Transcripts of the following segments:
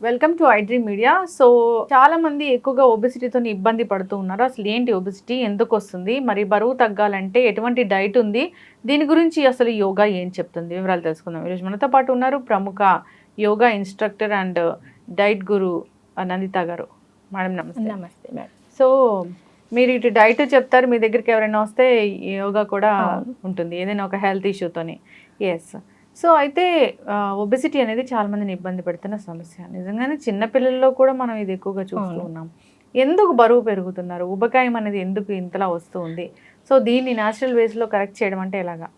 Welcome to iDream media so చాలా మంది ఎక్కువగా ఒబిసిటీతో ఇబ్బంది పడుతూ ఉన్నారు. అసలు ఏంటి ఒబిసిటీ ఎందుకు వస్తుంది? మరి బరువు తగ్గాలంటే ఎటువంటి డైట్ ఉంది? దీని గురించి అసలు యోగా ఏం చెప్తుంది? వివరాలు తెలుసుకుందాం. ఈరోజు మనతో పాటు ఉన్నారు ప్రముఖ yoga instructor and diet guru Nanditha garu. Madam నమస్తే. నమస్తే మేడం సో మీరు ఇటు డైట్ చెప్తారు మీ దగ్గరికి ఎవరైనా వస్తే యోగా కూడా. ఉంటుంది. ఏదైనా ఒక హెల్త్ ఇష్యూతోని. ఎస్ సో అయితే ఒబెసిటీ అనేది చాలా మందిని ఇబ్బంది పెడుతున్న సమస్య. నిజంగానే చిన్న పిల్లల్లో కూడా మనం ఇది ఎక్కువగా చూస్తూ. ఉన్నాం. ఎందుకు బరువు పెరుగుతున్నారు? ఉబకాయం అనేది ఎందుకు ఇంతలా వస్తూ ఉంది? సో దీన్ని న్యాచురల్ వేస్లో కరెక్ట్ చేయడం అంటే ఎలాగా?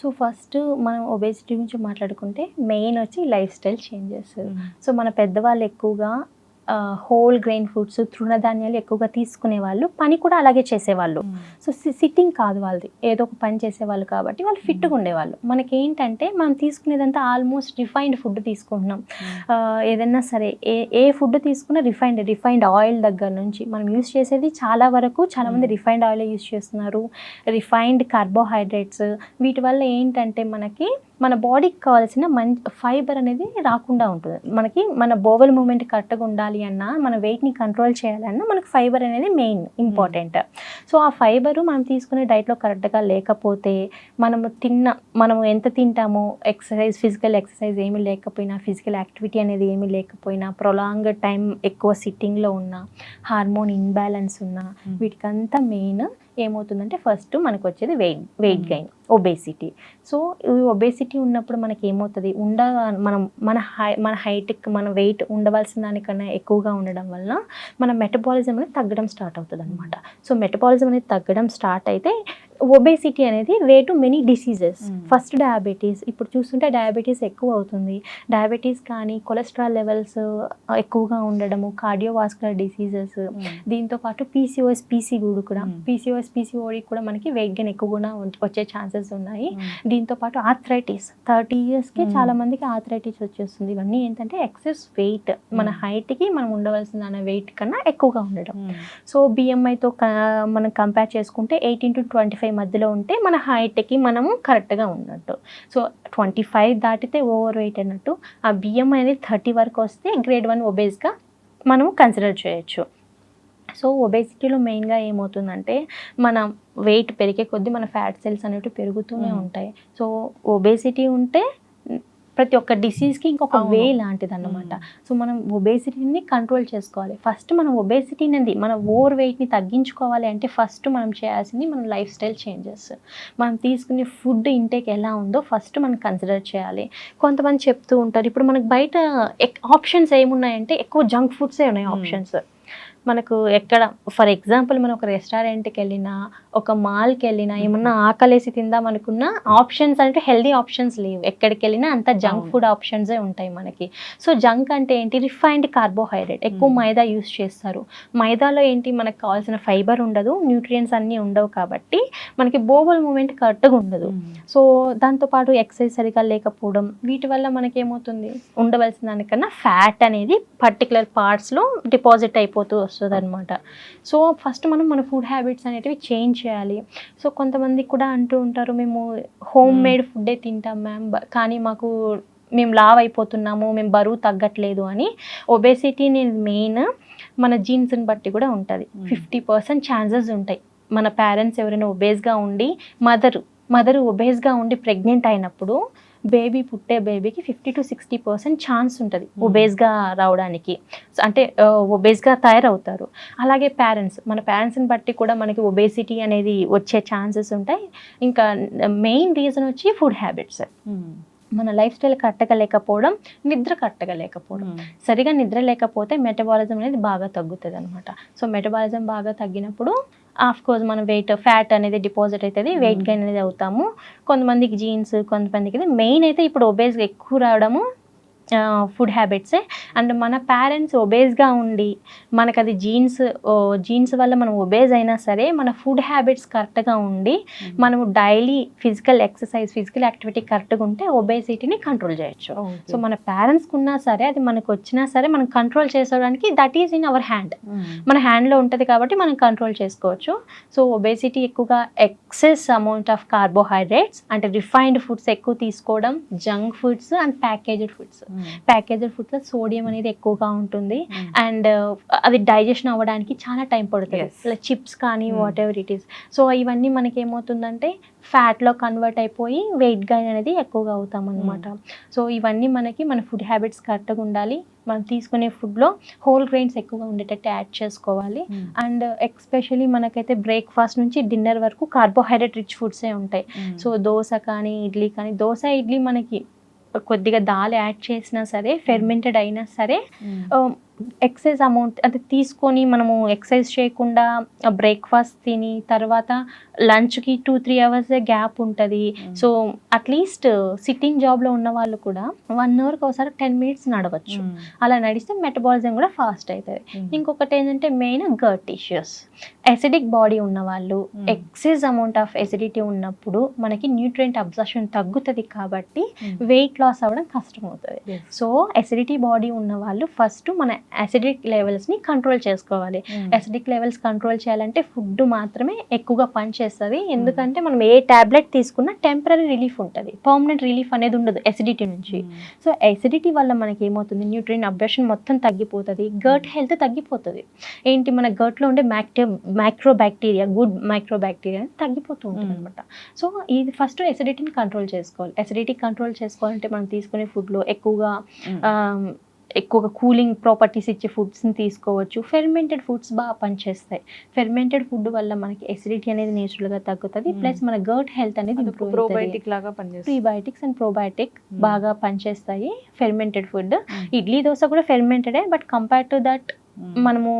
సో ఫస్ట్ మనం ఒబేసిటీ గురించి మాట్లాడుకుంటే మెయిన్ వచ్చి లైఫ్ స్టైల్ చేంజెస్ సో మన పెద్దవాళ్ళు ఎక్కువగా హోల్ గ్రెయిన్ ఫుడ్స్ తృణధాన్యాలు ఎక్కువగా తీసుకునే వాళ్ళు పని కూడా అలాగే చేసేవాళ్ళు. సో సిట్టింగ్ కాదు వాళ్ళది. ఏదో ఒక పని చేసేవాళ్ళు కాబట్టి వాళ్ళు ఫిట్గా ఉండేవాళ్ళు. మనకి ఏంటంటే మనం తీసుకునేదంతా ఆల్మోస్ట్ రిఫైన్డ్ ఫుడ్ తీసుకుంటున్నాం. ఆ, ఏదైనా సరే ఏ ఏ ఫుడ్ తీసుకున్నా రిఫైన్డ్ రిఫైన్డ్ ఆయిల్ దగ్గర నుంచి. మనం యూస్ చేసేది చాలా వరకు చాలా మంది Mm. రిఫైన్డ్ ఆయిల్ యూస్ చేస్తున్నారు. రిఫైన్డ్ కార్బోహైడ్రేట్స్ వీటి వల్ల ఏంటంటే మనకి మన బాడీకి కావాల్సిన మంచి ఫైబర్ అనేది రాకుండా ఉంటుంది. మనకి మన బోవల్ మూమెంట్ కరెక్ట్గా ఉండాలి అన్నా మన వెయిట్ని కంట్రోల్ చేయాలన్నా మనకి ఫైబర్ అనేది మెయిన్ ఇంపార్టెంట్ సో ఆ ఫైబరు మనం తీసుకునే డైట్లో కరెక్ట్గా లేకపోతే మనము తిన్న మనము ఎంత తింటామో ఎక్సర్సైజ్ ఫిజికల్ ఎక్సర్సైజ్ ఏమీ లేకపోయినా ఫిజికల్ యాక్టివిటీ అనేది ఏమీ లేకపోయినా ప్రొలాంగ్ టైం ఎక్కువ సిట్టింగ్లో ఉన్నా హార్మోన్ ఇన్బ్యాలెన్స్ ఉన్నా వీటికంతా మెయిన్ ఏమవుతుందంటే ఫస్ట్ మనకు వచ్చేది weight weight. Gain obesity so ఈ ఒబేసిటీ ఉన్నప్పుడు మనకి ఏమవుతుంది ఉండ మనం మన హై మన హైట్కి మన వెయిట్ ఉండవలసిన దానికన్నా ఎక్కువగా ఉండడం వల్ల మన మెటబాలిజం అనేది తగ్గడం స్టార్ట్ అవుతుంది అనమాట సో మెటబాలిజం అనేది తగ్గడం స్టార్ట్ అయితే ఒబేసిటీ అనేది way to many diseases Hmm. First diabetes ఇప్పుడు చూస్తుంటే డయాబెటీస్ ఎక్కువ అవుతుంది. డయాబెటీస్ కానీ కొలెస్ట్రాల్ లెవెల్స్ ఎక్కువగా ఉండడము కార్డియోవాస్కులర్ డిసీజెస్ దీంతో పాటు పీసీఓఎస్ పీసీఓడి కూడా. Hmm. పీసీఓఎస్ పీసీఓడి కూడా మనకి వెయిట్ గెయిన్ ఎక్కువగా వచ్చే ఛాన్సెస్ ఉన్నాయి. దీంతో పాటు ఆథరైటిస్ థర్టీ ఇయర్స్కి Hmm. చాలా మందికి ఆథరైటిస్ వచ్చేస్తుంది. ఇవన్నీ ఏంటంటే ఎక్సెస్ వెయిట్ మన Hmm. హైట్కి మనం ఉండవలసిన వెయిట్ కన్నా ఎక్కువగా ఉండడం. సో బిఎంఐతో మనం కంపేర్ చేసుకుంటే ఎయిటీన్ టు ట్వంటీ ఫైవ్ మధ్యలో ఉంటే మన హైట్కి మనము కరెక్ట్గా ఉన్నట్టు. సో ట్వంటీ ఫైవ్ దాటితే ఓవర్ వెయిట్ అన్నట్టు ఆ బిఎంఐ అనేది థర్టీ వరకు వస్తే గ్రేడ్ వన్ ఒబేస్గా మనం కన్సిడర్ చేయొచ్చు. సో ఒబేసిటీలో మెయిన్గా ఏమవుతుందంటే మన వెయిట్ పెరిగే కొద్దీ మన ఫ్యాట్ సెల్స్ అనేవి పెరుగుతూనే. ఉంటాయి. సో ఒబేసిటీ ఉంటే ప్రతి ఒక్క డిసీజ్కి ఇంకొక. వే లాంటిది అన్నమాట సో మనం ఒబేసిటీని కంట్రోల్ చేసుకోవాలి. ఫస్ట్ మనం ఒబేసిటీ అనేది మన ఓవర్ వెయిట్ని తగ్గించుకోవాలి అంటే ఫస్ట్ మనం చేయాల్సింది మన లైఫ్ స్టైల్ చేంజెస్ మనం తీసుకునే ఫుడ్ ఇంటేక్ ఎలా ఉందో ఫస్ట్ మనం కన్సిడర్ చేయాలి. కొంతమంది చెప్తూ ఉంటారు ఇప్పుడు మనకు బయట ఆప్షన్స్ ఏమున్నాయంటే ఎక్కువ జంక్ ఫుడ్సే ఉన్నాయి. ఆప్షన్స్ మనకు ఎక్కడ ఫర్ ఎగ్జాంపుల్ మనం ఒక రెస్టారెంట్కి వెళ్ళినా ఒక మాల్కి వెళ్ళినా ఏమన్నా ఆకలేసి తిందాం అనుకున్న ఆప్షన్స్ అంటే హెల్దీ ఆప్షన్స్ లేవు. ఎక్కడికి వెళ్ళినా అంత జంక్. ఫుడ్ ఆప్షన్సే ఉంటాయి మనకి. సో జంక్ అంటే ఏంటి? Refined carbohydrate. ఎక్కువ. మైదా యూస్ చేస్తారు. మైదాలో ఏంటి? మనకు కావాల్సిన ఫైబర్ ఉండదు న్యూట్రియంట్స్ అన్నీ ఉండవు కాబట్టి మనకి బోవల్ మూమెంట్ కరెక్ట్గా ఉండదు. సో దాంతోపాటు ఎక్సర్సైజ్ సరిగా లేకపోవడం వీటి వల్ల మనకేమవుతుంది? ఉండవలసిన దానికన్నా ఫ్యాట్ అనేది పర్టికులర్ పార్ట్స్లో డిపాజిట్ అయిపోతూ వస్తుంది అనమాట సో ఫస్ట్ మనం మన ఫుడ్ హ్యాబిట్స్ అనేటివి చేంజ్ చేయాలి. సో కొంతమంది కూడా అంటూ ఉంటారు మేము హోమ్ మేడ్ ఫుడ్డే తింటాం మ్యామ్ కానీ మాకు మేము లావ్ అయిపోతున్నాము మేము బరువు తగ్గట్లేదు అని ఒబేసిటీ మెయిన్ మన జీన్స్ని బట్టి కూడా ఉంటుంది. ఫిఫ్టీ పర్సెంట్ ఛాన్సెస్ ఉంటాయి. మన పేరెంట్స్ ఎవరైనా ఒబేస్గా ఉండి మదర్ మదర్ ఒబేస్గా ఉండి ప్రెగ్నెంట్ అయినప్పుడు బేబీ పుట్టే బేబీకి fifty to sixty percent chance ఉంటుంది Hmm. ఒబేస్గా రావడానికి. అంటే ఒబేస్గా తయారవుతారు. అలాగే పేరెంట్స్ మన పేరెంట్స్ని బట్టి కూడా మనకి ఒబేసిటీ అనేది వచ్చే ఛాన్సెస్ ఉంటాయి. ఇంకా మెయిన్ రీజన్ వచ్చి ఫుడ్ హ్యాబిట్స్. మన లైఫ్ స్టైల్ కరెక్ట్గా లేకపోవడం నిద్ర కరెక్ట్గా లేకపోవడం సరిగా నిద్ర లేకపోతే మెటబాలిజం అనేది బాగా తగ్గుతుంది అనమాట సో మెటబాలిజం బాగా తగ్గినప్పుడు ఆఫ్ కోర్స్ మనం వెయిట్ ఫ్యాట్ అనేది డిపాజిట్ అవుతుంది వెయిట్ Mm. గెయిన్ అనేది అవుతాము కొంతమందికి జీన్స్ కొంతమందికి మెయిన్ అయితే ఇప్పుడు ఒబేస్గా ఎక్కువ రావడము ఫుడ్ హ్యాబిట్సే అండ్ మన పేరెంట్స్ ఒబేస్గా ఉండి మనకు అది జీన్స్ జీన్స్ వల్ల మనం ఒబేజ్ అయినా సరే మన ఫుడ్ హ్యాబిట్స్ కరెక్ట్గా ఉండి మనము daily physical exercise physical activity కరెక్ట్గా ఉంటే ఒబేసిటీని కంట్రోల్ చేయొచ్చు. సో మన పేరెంట్స్కి ఉన్నా సరే అది మనకు వచ్చినా సరే మనం కంట్రోల్ చేసుకోవడానికి that is in our hand మన హ్యాండ్లో ఉంటుంది కాబట్టి మనం కంట్రోల్ చేసుకోవచ్చు. సో ఒబేసిటీ ఎక్కువగా ఎక్సెస్ అమౌంట్ ఆఫ్ కార్బోహైడ్రేట్స్ అంటే రిఫైన్డ్ ఫుడ్స్ ఎక్కువ తీసుకోవడం junk foods and packaged foods packaged foods sodium అనేది ఎక్కువగా ఉంటుంది. అండ్ అది డైజెషన్ అవ్వడానికి చాలా టైం పడుతుంది. చిప్స్ కానీ Hmm. Whatever it is so ఇవన్నీ మనకి ఏమవుతుందంటే ఫ్యాట్లో కన్వర్ట్ అయిపోయి వెయిట్ గైన్ అనేది ఎక్కువగా అవుతాం అనమాట సో ఇవన్నీ మనకి మన ఫుడ్ హ్యాబిట్స్ కరెక్ట్గా ఉండాలి. మనం తీసుకునే ఫుడ్లో హోల్ గ్రెయిన్స్ ఎక్కువగా ఉండేటట్టు యాడ్ చేసుకోవాలి. అండ్ ఎక్స్పెషలీ మనకైతే బ్రేక్ఫాస్ట్ నుంచి డిన్నర్ వరకు కార్బోహైడ్రేట్ రిచ్ ఫుడ్సే ఉంటాయి. సో దోశ కానీ ఇడ్లీ కానీ దోశ ఇడ్లీ మనకి కొద్దిగా దాల్ యాడ్ చేసినా సరే ఫెర్మెంటెడ్ అయినా సరే ఎక్సైజ్ అమౌంట్ అంటే తీసుకొని మనము ఎక్సైజ్ చేయకుండా బ్రేక్ఫాస్ట్ తిని తర్వాత లంచ్కి టూ త్రీ అవర్స్ గ్యాప్ ఉంటుంది. సో అట్లీస్ట్ సిట్టింగ్ జాబ్లో ఉన్న వాళ్ళు కూడా వన్ అవర్కి ఒకసారి టెన్ మినిట్స్ నడవచ్చు. అలా నడిస్తే మెటబాలిజం కూడా ఫాస్ట్ అవుతుంది ఇంకొకటి ఏంటంటే main gut issues acidic body ఉన్న వాళ్ళు. ఎక్సెస్ అమౌంట్ ఆఫ్ ఎసిడిటీ ఉన్నప్పుడు మనకి న్యూట్రియంట్ అబ్జర్షన్ తగ్గుతుంది కాబట్టి వెయిట్ లాస్ అవ్వడం కష్టం అవుతుంది సో ఎసిడిటీ బాడీ ఉన్న వాళ్ళు ఫస్ట్ మన అసిడిక్ లెవెల్స్ని కంట్రోల్ చేసుకోవాలి. అసిడిక్ లెవెల్స్ కంట్రోల్ చేయాలంటే ఫుడ్ మాత్రమే ఎక్కువగా పనిచేస్తుంది. ఎందుకంటే మనం ఏ టాబ్లెట్ తీసుకున్నా టెంపరీ రిలీఫ్ ఉంటుంది. పర్మనెంట్ రిలీఫ్ అనేది ఉండదు ఎసిడిటీ నుంచి. సో ఎసిడిటీ వల్ల మనకి ఏమవుతుంది న్యూట్రియన్ అబ్జర్షన్ మొత్తం తగ్గిపోతుంది. గర్ట్ హెల్త్ తగ్గిపోతుంది. ఏంటి? మన గర్ట్లో ఉండే macro micro bacteria good micro bacteria తగ్గిపోతూ ఉంటుంది. అనమాట సో ఇది ఫస్ట్ ఎసిడిటీని కంట్రోల్ చేసుకోవాలి. ఎసిడిటీ కంట్రోల్ చేసుకోవాలంటే మనం తీసుకునే ఫుడ్లో ఎక్కువగా ఎక్కువగా కూలింగ్ ప్రాపర్టీస్ ఇచ్చే ఫుడ్స్ని తీసుకోవచ్చు. ఫెర్మెంటెడ్ ఫుడ్స్ బాగా పనిచేస్తాయి. ఫెర్మెంటెడ్ ఫుడ్ వల్ల మనకి ఎసిడిటీ అనేది నేచురల్గా తగ్గుతుంది. ప్లస్ మన గర్ట్ హెల్త్ అనేది ఇంప్రూవ్ ప్రోబయోటిక్ లాగా పనిచేస్తుంది. Prebiotics and probiotic. బాగా పనిచేస్తాయి. ఫెర్మెంటెడ్ ఫుడ్ ఇడ్లీ దోశ కూడా ఫెర్మెంటెడే బట్ కంపేర్ టు దట్ మనము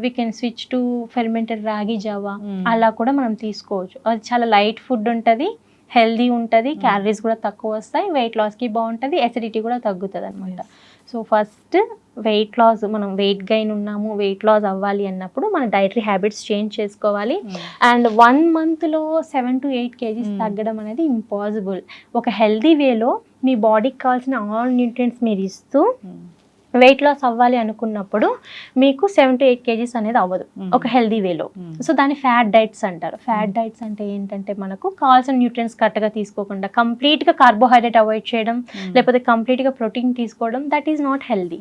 we can switch to fermented ragi java. అలా కూడా మనం తీసుకోవచ్చు. అది చాలా లైట్ ఫుడ్ ఉంటుంది హెల్దీ ఉంటుంది. క్యాలరీస్ కూడా తక్కువ వస్తాయి వెయిట్ లాస్కి బాగుంటుంది ఎసిడిటీ కూడా తగ్గుతుంది అనమాట సో ఫస్ట్ వెయిట్ లాస్ మనం వెయిట్ గైన్ ఉన్నాము వెయిట్ లాస్ అవ్వాలి అన్నప్పుడు మన డైటరీ హ్యాబిట్స్ చేంజ్ చేసుకోవాలి. అండ్ వన్ మంత్లో seven to eight KGs Hmm. తగ్గడం అనేది ఇంపాసిబుల్ ఒక హెల్దీ వేలో మీ బాడీకి కావాల్సిన ఆల్ న్యూట్రియంట్స్ మీరు ఇస్తూ వెయిట్ లాస్ అవ్వాలి అనుకున్నప్పుడు మీకు సెవెన్ టు ఎయిట్ కేజీస్ అనేది అవ్వదు. ఒక హెల్దీ వేలో సో దాన్ని ఫ్యాట్ డైట్స్ అంటారు. ఫ్యాట్ డైట్స్ అంటే ఏంటంటే మనకు కావాల్సిన న్యూట్రియన్స్ కరెక్ట్గా తీసుకోకుండా కంప్లీట్గా కార్బోహైడ్రేట్ అవాయిడ్ చేయడం లేకపోతే కంప్లీట్గా ప్రోటీన్ తీసుకోవడం దట్ ఈస్ నాట్ హెల్దీ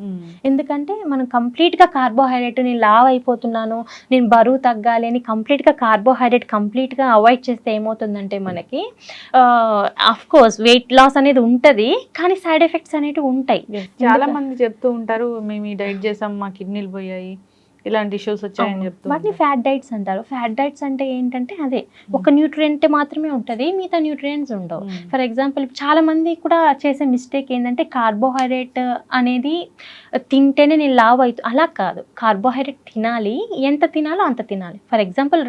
ఎందుకంటే మనం కంప్లీట్గా కార్బోహైడ్రేట్ నేను లావ్ అయిపోతున్నాను నేను బరువు తగ్గాలి అని కంప్లీట్గా కార్బోహైడ్రేట్ కంప్లీట్గా అవాయిడ్ చేస్తే ఏమవుతుందంటే మనకి అఫ్ కోర్స్ వెయిట్ లాస్ అనేది ఉంటుంది కానీ సైడ్ ఎఫెక్ట్స్ అనేవి ఉంటాయి. చాలా మంది చెప్తూ ఉంటారు. మేము ఈ డైట్ చేసాం మా కిడ్నీలు పోయాయి. ఇలాంటి ఇష్యూస్ వచ్చాయని చెప్తూ వాటిని. ఫ్యాట్ డైట్స్ అంటారు. ఫ్యాట్ డైట్స్ అంటే ఏంటంటే అదే ఒక న్యూట్రియంట్ మాత్రమే ఉంటుంది మిగతా న్యూట్రియంట్స్ ఉండవు. ఫర్ ఎగ్జాంపుల్ చాలా మంది కూడా చేసే మిస్టేక్ ఏంటంటే కార్బోహైడ్రేట్ అనేది తింటేనే నేను లావ్ అవుతు అలా కాదు. కార్బోహైడ్రేట్ తినాలి ఎంత తినాలో అంత తినాలి. ఫర్ ఎగ్జాంపుల్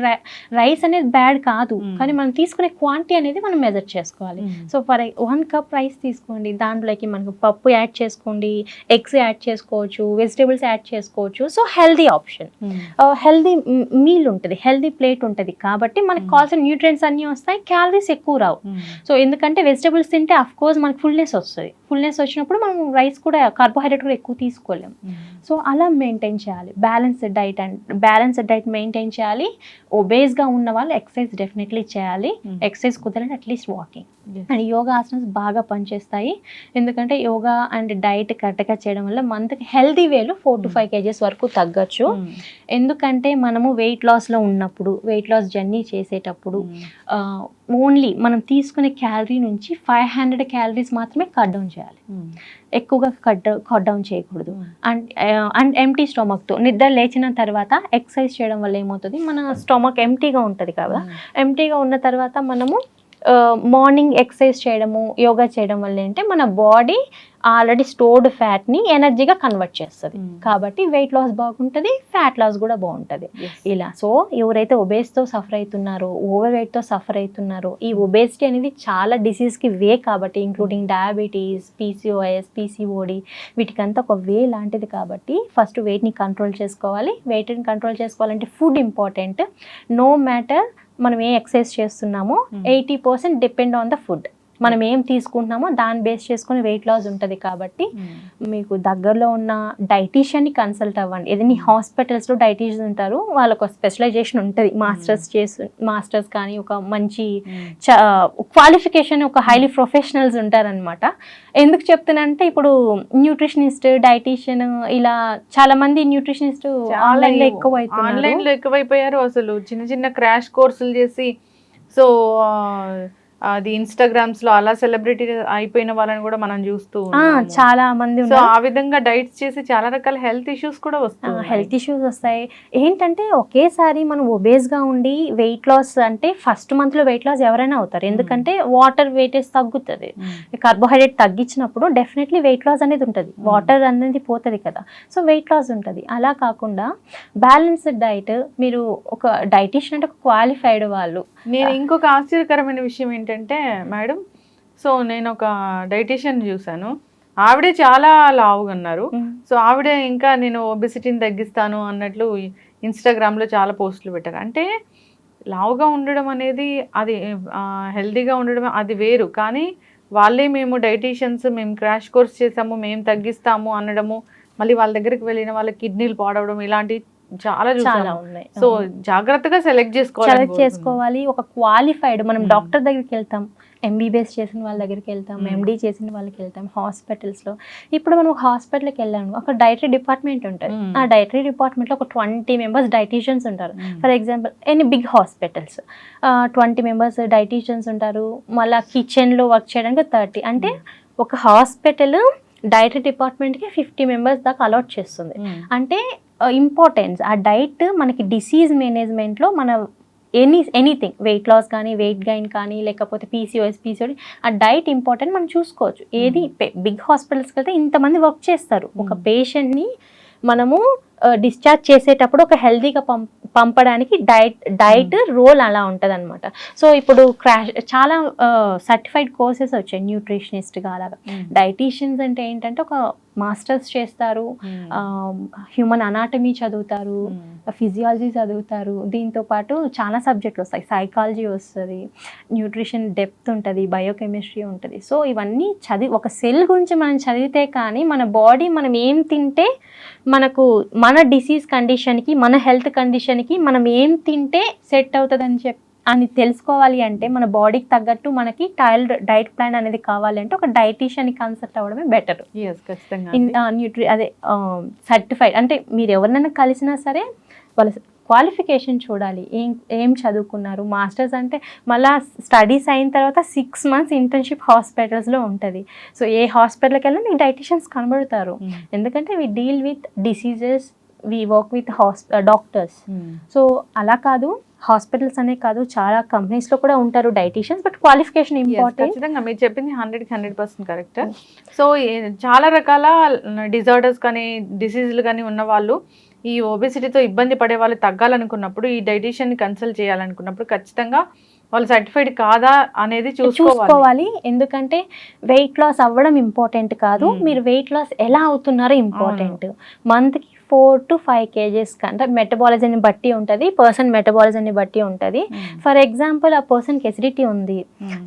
రైస్ అనేది బ్యాడ్ కాదు. మ్మ్. కానీ మనం తీసుకునే క్వాంటిటీ అనేది మనం మెజర్ చేసుకోవాలి. So for one cup rice తీసుకోండి. దాంట్లోకి మనకు పప్పు యాడ్ చేసుకోండి ఎగ్స్ యాడ్ చేసుకోవచ్చు వెజిటేబుల్స్ యాడ్ చేసుకోవచ్చు. సో హెల్దీ ఆప్షన్ మ్మ్. హెల్దీ మీల్ ఉంటుంది హెల్దీ ప్లేట్ ఉంటుంది కాబట్టి మనకు Mm. కావాల్సిన న్యూట్రియన్స్ అన్నీ వస్తాయి క్యాలరీస్ ఎక్కువ రావు మ్మ్. సో ఎందుకంటే వెజిటేబుల్స్ తింటే అఫ్ కోర్స్ మనకు ఫుల్నెస్ వస్తుంది ఫుల్నెస్ వచ్చినప్పుడు మనం రైస్ కూడా కార్బోహైడ్రేట్ కూడా ఎక్కువ తీసుకోలేము. సో అలా మెయింటైన్ చేయాలి balanced diet and balanced diet maintain చేయాలి ఒబేస్గా ఉన్న వాళ్ళు ఎక్సర్సైజ్ డెఫినెట్లీ చేయాలి. Exercise కుదరండి at least walking. And yoga asanas బాగా పనిచేస్తాయి ఎందుకంటే యోగా అండ్ డైట్ కరెక్ట్గా చేయడం వల్ల మనకి హెల్దీ వేలో ఫోర్ టు. ఫైవ్ కేజెస్ వరకు తగ్గచ్చు. ఎందుకంటే మనము వెయిట్ లాస్లో ఉన్నప్పుడు వెయిట్ లాస్ జర్నీ చేసేటప్పుడు. ఓన్లీ మనం తీసుకునే క్యాలరీ నుంచి ఫైవ్ హండ్రెడ్ క్యాలరీస్ మాత్రమే కట్ డౌన్ చేయాలి మ్మ్. ఎక్కువగా కట్ కట్ డౌన్ చేయకూడదు. అండ్ అండ్ ఎంటీ స్టొమక్తో నిద్ర లేచిన తర్వాత ఎక్సర్సైజ్ చేయడం వల్ల ఏమవుతుంది మన స్టొమక్ ఎంటీగా ఉంటుంది కదా. ఎంటీగా ఉన్న తర్వాత మనము మార్నింగ్ ఎక్సర్సైజ్ చేయడము యోగా చేయడం వల్ల ఏంటంటే మన బాడీ ఆల్రెడీ స్టోర్డ్ ఫ్యాట్ని ఎనర్జీగా కన్వర్ట్ చేస్తుంది. కాబట్టి వెయిట్ లాస్ బాగుంటుంది ఫ్యాట్ లాస్ కూడా బాగుంటుంది. ఇలా. సో ఎవరైతే ఒబేస్తో సఫర్ అవుతున్నారో ఓవర్ వెయిట్తో సఫర్ అవుతున్నారో ఈ ఒబేసిటీ అనేది చాలా డిసీజ్కి వే కాబట్టి ఇంక్లూడింగ్ డయాబెటీస్ పీసీఓఎస్ పీసీఓడి వీటికంతా ఒక వే లాంటిది కాబట్టి ఫస్ట్ వెయిట్ని కంట్రోల్ చేసుకోవాలి. వెయిట్ని కంట్రోల్ చేసుకోవాలంటే ఫుడ్ ఇంపార్టెంట్ నో మ్యాటర్ మనం ఏ ఎక్సర్సైజ్ చేస్తున్నామో Hmm. Eighty percent depend on the food మనం ఏం తీసుకుంటున్నామో దాన్ని బేస్ చేసుకొని వెయిట్ లాస్ ఉంటుంది కాబట్టి మీకు దగ్గరలో ఉన్న డైటీషియన్ని కన్సల్ట్ అవ్వండి. ఏదైనా హాస్పిటల్స్లో డైటీషియన్ ఉంటారు వాళ్ళకు స్పెషలైజేషన్ ఉంటుంది. మాస్టర్స్ చేసి మాస్టర్స్ కానీ ఒక మంచి క్వాలిఫికేషన్ ఒక హైలీ ప్రొఫెషనల్స్ ఉంటారనమాట ఎందుకు చెప్తున్నానంటే ఇప్పుడు న్యూట్రిషనిస్ట్ డైటీషియన్ ఇలా చాలా మంది న్యూట్రిషనిస్ట్ ఆన్లైన్లో ఎక్కువ ఆన్లైన్ అవుతున్నారు లో ఎక్కువైపోయారు అసలు. చిన్న చిన్న క్రాష్ కోర్సులు చేసి సో అది ఇన్స్టాగ్రామ్స్లో అలా సెలబ్రిటీ అయిపోయిన వాళ్ళని కూడా మనం చూస్తూ ఉన్నాము. చాలా మంది సో ఉన్నారు ఆ విధంగా డైట్స్ చేసి చాలా రకాల హెల్త్ ఇష్యూస్ కూడా వస్తాయి హెల్త్ ఇష్యూస్ వస్తాయి. ఏంటంటే ఒకేసారి మనం obese గా ఉండి వెయిట్ లాస్ అంటే ఫస్ట్ మంత్లో వెయిట్ లాస్ ఎవరైనా అవుతారు. ఎందుకంటే వాటర్ వెయిటేజ్ తగ్గుతుంది. కార్బోహైడ్రేట్ తగ్గించినప్పుడు డెఫినెట్లీ వెయిట్ లాస్ అనేది ఉంటుంది. వాటర్ అనేది పోతుంది కదా. సో వెయిట్ లాస్ ఉంటుంది. అలా కాకుండా బ్యాలెన్స్డ్ డైట్ మీరు ఒక డైటీషియన్ అంటే ఒక క్వాలిఫైడ్ వాళ్ళు. నేను ఇంకొక ఆశ్చర్యకరమైన విషయం ఏంటంటే మేడం సో నేను ఒక డైటీషియన్ చూశాను. ఆవిడే చాలా లావుగా ఉన్నారు సో ఆవిడ ఇంకా నేను ఒబిసిటీని తగ్గిస్తాను అన్నట్లు ఇన్స్టాగ్రామ్లో చాలా పోస్టులు పెట్టారు. అంటే లావుగా ఉండడం అనేది అది హెల్తీగా ఉండడం అది వేరు. కానీ వాళ్ళే మేము డైటీషియన్స్ మేము క్రాష్ కోర్స్ చేసాము మేము తగ్గిస్తాము అనడము మళ్ళీ వాళ్ళ దగ్గరికి వెళ్ళిన వాళ్ళ కిడ్నీలు పాడవడం ఇలాంటి చాలా చాలా ఉన్నాయి. సో జాగ్రత్తగా సెలెక్ట్ చేసుకోవాలి సెలెక్ట్ చేసుకోవాలి. ఒక క్వాలిఫైడ్ మనం. డాక్టర్ దగ్గరికి వెళ్తాం. ఎంబీబీఎస్ చేసిన వాళ్ళ దగ్గరికి వెళ్తాం. ఎండి చేసిన వాళ్ళకి వెళ్తాం. హాస్పిటల్స్లో ఇప్పుడు మనం ఒక హాస్పిటల్కి వెళ్ళాము ఒక డైటరీ డిపార్ట్మెంట్ ఉంటుంది. ఆ డైటరీ డిపార్ట్మెంట్లో ఒక ట్వంటీ మెంబర్స్ డైటీషియన్స్ ఉంటారు. For example any big hospitals twenty members dietitians ఉంటారు. మళ్ళీ కిచెన్లో వర్క్ చేయడానికి థర్టీ అంటే ఒక హాస్పిటల్ డైటరీ డిపార్ట్మెంట్కి ఫిఫ్టీ మెంబర్స్ దాకా అలాట్ చేస్తుంది. అంటే ఇంపార్టెన్స్ ఆ డైట్ మనకి డిసీజ్ మేనేజ్మెంట్లో మన ఎనీ ఎనీథింగ్ వెయిట్ లాస్ కానీ వెయిట్ గైన్ కానీ లేకపోతే పీసీఓఎస్ పీసీఓడి ఆ డైట్ ఇంపార్టెంట్ మనం చూసుకోవచ్చు. ఏది బిగ్ హాస్పిటల్స్కి వెళ్తే ఇంతమంది వర్క్ చేస్తారు. ఒక. పేషెంట్ని మనము డిశ్చార్జ్ చేసేటప్పుడు ఒక హెల్తీగా పం పంపడానికి డైట్ డైట్ రోల్ అలా ఉంటుంది అనమాట సో ఇప్పుడు క్రాష్ చాలా సర్టిఫైడ్ కోర్సెస్ వచ్చాయి న్యూట్రిషనిస్ట్గా అలాగా. డైటీషియన్స్ అంటే ఏంటంటే ఒక మాస్టర్స్ చేస్తారు హ్యూమన్ అనాటమీ చదువుతారు ఫిజియాలజీ చదువుతారు. దీంతో పాటు చాలా సబ్జెక్టులు వస్తాయి. సైకాలజీ వస్తుంది న్యూట్రిషన్ డెప్త్ ఉంటుంది బయోకెమిస్ట్రీ ఉంటుంది. సో ఇవన్నీ చదివి ఒక సెల్ గురించి మనం చదివితే కానీ మన బాడీ మనం ఏం తింటే మనకు మన డిసీజ్ కండిషన్కి మన హెల్త్ కండిషన్కి మనం ఏం తింటే సెట్ అవుతుందని చెప్పి అని తెలుసుకోవాలి అంటే మన బాడీకి తగ్గట్టు మనకి టైల్ డైట్ ప్లాన్ అనేది కావాలి అంటే ఒక డైటీషియన్ కన్సల్ట్ అవ్వడమే బెటర్. న్యూట్రి అదే సర్టిఫైడ్ అంటే మీరు ఎవరినైనా కలిసినా సరే వాళ్ళ క్వాలిఫికేషన్ చూడాలి. ఏం ఏం చదువుకున్నారు? మాస్టర్స్ అంటే మళ్ళా స్టడీస్ అయిన తర్వాత సిక్స్ మంత్స్ ఇంటర్న్షిప్ హాస్పిటల్స్లో ఉంటుంది. సో ఏ హాస్పిటల్కి వెళ్ళినా మీకు డైటీషియన్స్ కనబడతారు. Mm. ఎందుకంటే we deal with diseases we work with has doctors. So అలా కాదు హాస్పిటల్స్ అనే కాదు చాలా కంపెనీస్లో కూడా ఉంటారు డైటీషియన్స్ బట్ క్వాలిఫికేషన్ ఇంపార్టెంట్ ఖచ్చితంగా మీరు చెప్పింది hundred hundred percent correct so చాలా రకాల డిజార్డర్స్ కానీ డిసీజులు కానీ ఉన్న వాళ్ళు ఈ ఒబెసిటీతో ఇబ్బంది పడే వాళ్ళు తగ్గాలనుకున్నప్పుడు ఈ డైటీషియన్ కన్సల్ట్ చేయాలనుకున్నప్పుడు ఖచ్చితంగా వాళ్ళు సర్టిఫైడ్ కాదా అనేది చూసుకోవాలి. చూసుకోవాలి. ఎందుకంటే వెయిట్ లాస్ అవ్వడం ఇంపార్టెంట్ కాదు. Hmm. మీరు వెయిట్ లాస్ ఎలా అవుతున్నారో ఇంపార్టెంట్ మంత్కి ఫోర్ టు ఫైవ్ కేజెస్ అంటే మెటబాలిజంని బట్టి ఉంటుంది పర్సన్ మెటబాలిజంని బట్టి ఉంటుంది. ఫర్ ఎగ్జాంపుల్ ఆ పర్సన్కి ఎసిడిటీ ఉంది.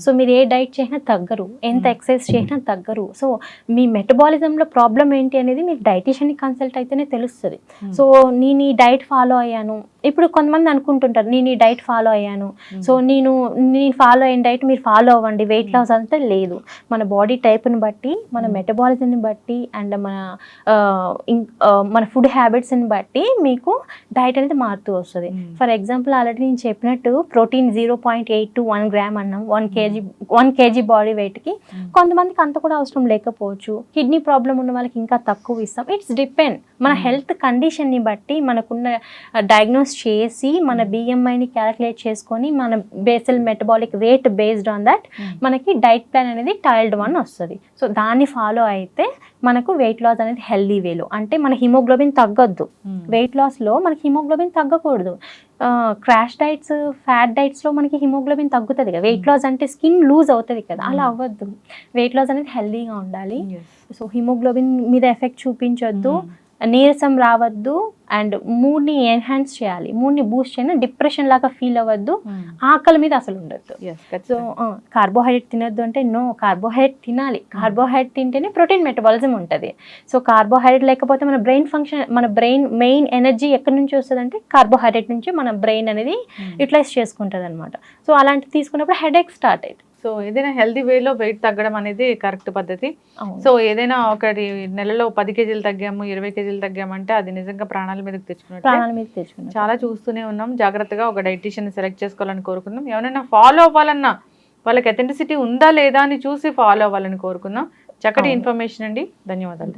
సో మీరు ఏ డైట్ చేసినా తగ్గరు ఎంత. ఎక్సర్సైజ్ చేసినా తగ్గరు సో మీ మెటబాలిజంలో ప్రాబ్లం ఏంటి అనేది మీరు డైటీషియన్ని కన్సల్ట్ అయితేనే తెలుస్తుంది. సో నేను ఈ డైట్ ఫాలో అయ్యాను ఇప్పుడు కొంతమంది అనుకుంటుంటారు నేను ఈ డైట్ ఫాలో అయ్యాను. సో నేను నేను ఫాలో అయిన డైట్ మీరు ఫాలో అవ్వండి వెయిట్ లాస్ అంటే లేదు మన బాడీ టైప్ని బట్టి మన. మెటబాలిజంని బట్టి అండ్ మన మన ఫుడ్ హ్యాబిట్స్ని బట్టి మీకు డైట్ అనేది మారుతూ వస్తుంది. ఫర్ ఎగ్జాంపుల్ ఆల్రెడీ నేను చెప్పినట్టు protein zero point eight to one gram అన్నాం one KG one KG body వెయిట్కి. కొంతమందికి అంత కూడా అవసరం లేకపోవచ్చు కిడ్నీ ప్రాబ్లం ఉన్న వాళ్ళకి ఇంకా తక్కువ ఇస్తాం ఇట్స్ డిపెండ్ మన. హెల్త్ కండిషన్ని బట్టి మనకున్న డయాగ్నోస్ చేసి మన Hmm. బిఎంఐని క్యాలిక్యులేట్ చేసుకొని మన basal metabolic rate based on that Hmm. మనకి డైట్ ప్లాన్ అనేది టైల్డ్ వన్ వస్తుంది సో దాన్ని ఫాలో అయితే మనకు వెయిట్ లాస్ అనేది హెల్దీ వేలో అంటే మన హిమోగ్లోబిన్ తగ్గొద్దు Hmm. వెయిట్ లాస్లో మనకి హిమోగ్లోబిన్ తగ్గకూడదు క్రాష్ డైట్స్ ఫ్యాట్ డైట్స్లో మనకి హిమోగ్లోబిన్ తగ్గుతుంది కదా వెయిట్ లాస్ అంటే స్కిన్ లూజ్ అవుతుంది కదా అలా Hmm. అవ్వద్దు వెయిట్ లాస్ అనేది హెల్దీగా ఉండాలి. సో హిమోగ్లోబిన్ మీద ఎఫెక్ట్ చూపించొద్దు Hmm. నీరసం రావద్దు అండ్ మూడ్ని ఎన్హాన్స్ చేయాలి. మూడ్ని బూస్ట్ చేయని డిప్రెషన్ లాగా ఫీల్ అవ్వద్దు. Hmm. ఆకలి మీద అసలు ఉండొద్దు. సో. కార్బోహైడ్రేట్ తినొద్దు అంటే నో. కార్బోహైడ్రేట్ తినాలి. కార్బోహైడ్రేట్ తింటేనే ప్రోటీన్ మెటబాలిజం ఉంటుంది. సో కార్బోహైడ్రేట్ లేకపోతే మన బ్రెయిన్ ఫంక్షన్ మన బ్రెయిన్ మెయిన్ ఎనర్జీ ఎక్కడి నుంచి వస్తుంది అంటే కార్బోహైడ్రేట్ నుంచి మన బ్రెయిన్ అనేది Hmm. యూటిలైజ్ చేసుకుంటుంది అనమాట సో అలాంటివి తీసుకున్నప్పుడు హెడేక్ స్టార్ట్ అవుతుంది సో ఏదైనా హెల్దీ వేలో వెయిట్ తగ్గడం అనేది కరెక్ట్ పద్ధతి. సో ఏదైనా ఒకటి నెలలో పది కేజీలు తగ్గాము ఇరవై కేజీలు తగ్గామంటే అది నిజంగా ప్రాణాల మీదకి తెచ్చుకున్నాం చాలా చూస్తూనే ఉన్నాం. జాగ్రత్తగా ఒక డైటీషియన్ సెలెక్ట్ చేసుకోవాలని కోరుకుందాం. ఎవరైనా ఫాలో అవ్వాలన్నా వాళ్ళకి అథెంటిసిటీ ఉందా లేదా అని చూసి ఫాలో అవ్వాలని కోరుకుందాం. చక్కటి. ఇన్ఫర్మేషన్ అండి. ధన్యవాదాలు.